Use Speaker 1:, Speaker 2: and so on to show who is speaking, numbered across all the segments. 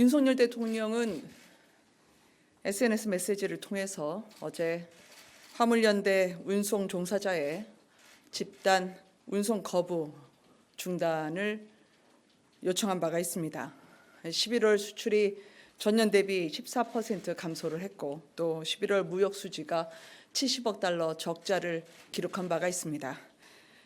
Speaker 1: 윤석열 대통령은 SNS 메시지를 통해서 어제 화물연대 운송 종사자의 집단 운송 거부 중단을 요청한 바가 있습니다. 11월 수출이 전년 대비 14% 감소를 했고 또 11월 무역 수지가 70억 달러 적자를 기록한 바가 있습니다.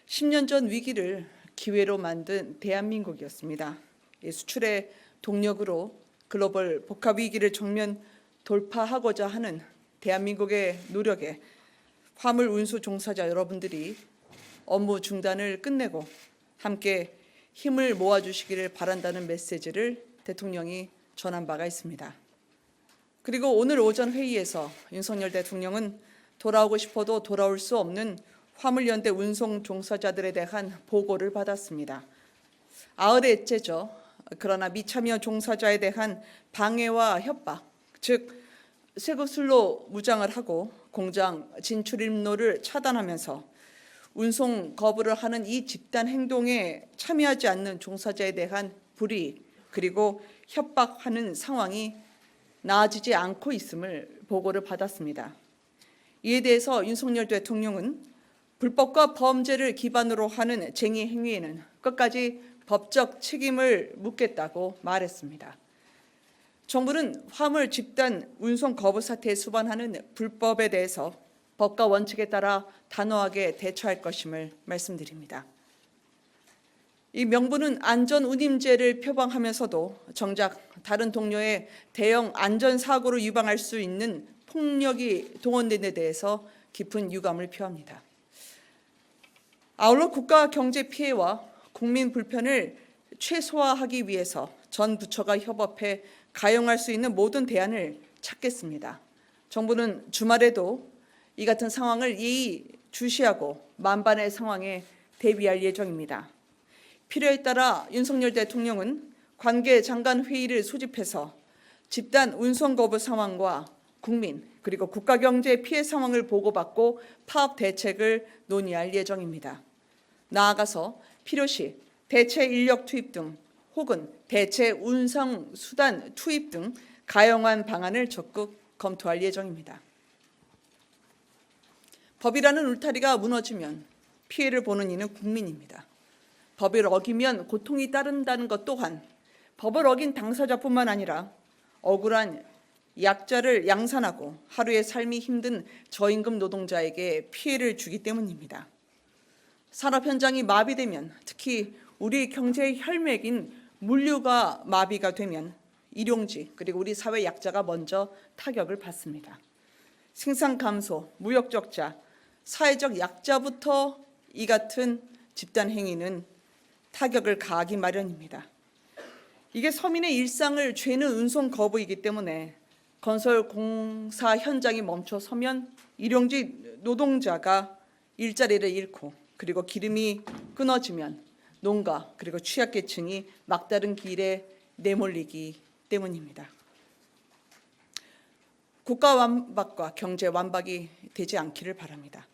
Speaker 1: 10년 전 위기를 기회로 만든 대한민국이었습니다. 이 수출의 동력으로 글로벌 복합 위기를 정면 돌파하고자 하는 대한민국의 노력에 화물 운수 종사자 여러분들이 업무 중단을 끝내고 함께 힘을 모아 주시기를 바란다는 메시지를 대통령이 전한 바가 있습니다. 그리고 오늘 오전 회의에서 윤석열 대통령은 돌아오고 싶어도 돌아올 수 없는 화물연대 운송 종사자들에 대한 보고를 받았습니다. 아흘째죠. 그러나 미참여 종사자에 대한 방해와 협박, 즉 쇠구슬로 무장을 하고 공장 진출 입로를 차단하면서 운송 거부를 하는 이 집단 행동에 참여하지 않는 종사자에 대한 불이익 그리고 협박하는 상황이 나아지지 않고 있음을 보고를 받았습니다. 이에 대해서 윤석열 대통령은 불법과 범죄를 기반으로 하는 쟁의 행위에는 끝까지 법적 책임을 묻겠다고 말했습니다. 정부는 화물 집단 운송 거부 사태에 수반하는 불법에 대해서 법과 원칙에 따라 단호하게 대처할 것임을 말씀드립니다. 이 명분은 안전 운임제를 표방하면서도 정작 다른 동료의 대형 안전 사고로 유방할 수 있는 폭력이 동원된 데 대해서 깊은 유감을 표합니다. 아울러 국가 경제 피해와 국민 불편을 최소화하기 위해서 전 부처가 협업해 가용할 수 있는 모든 대안을 찾겠습니다. 정부는 주말에도 이 같은 상황을 예의 주시하고 만반의 상황에 대비할 예정입니다. 필요에 따라 윤석열 대통령은 관계 장관 회의를 소집해서 집단 운송 거부 상황과 국민 그리고 국가 경제 피해 상황을 보고받고 파업 대책을 논의할 예정입니다. 나아가서 필요시 대체 인력 투입 등 혹은 대체 운송 수단 투입 등 가용한 방안을 적극 검토할 예정입니다. 법이라는 울타리가 무너지면 피해를 보는 이는 국민입니다. 법을 어기면 고통이 따른다는 것 또한 법을 어긴 당사자뿐만 아니라 억울한 약자를 양산하고 하루의 삶이 힘든 저임금 노동자에게 피해를 주기 때문입니다. 산업 현장이 마비되면 특히 우리 경제의 혈맥인 물류가 마비가 되면 일용직 그리고 우리 사회 약자가 먼저 타격을 받습니다. 생산 감소, 무역 적자, 사회적 약자부터 이 같은 집단 행위는 타격을 가하기 마련입니다. 이게 서민의 일상을 죄는 운송 거부이기 때문에 건설 공사 현장이 멈춰 서면 일용직 노동자가 일자리를 잃고 그리고 기름이 끊어지면 농가 그리고 취약계층이 막다른 길에 내몰리기 때문입니다. 국가 완박과 경제 완박이 되지 않기를 바랍니다.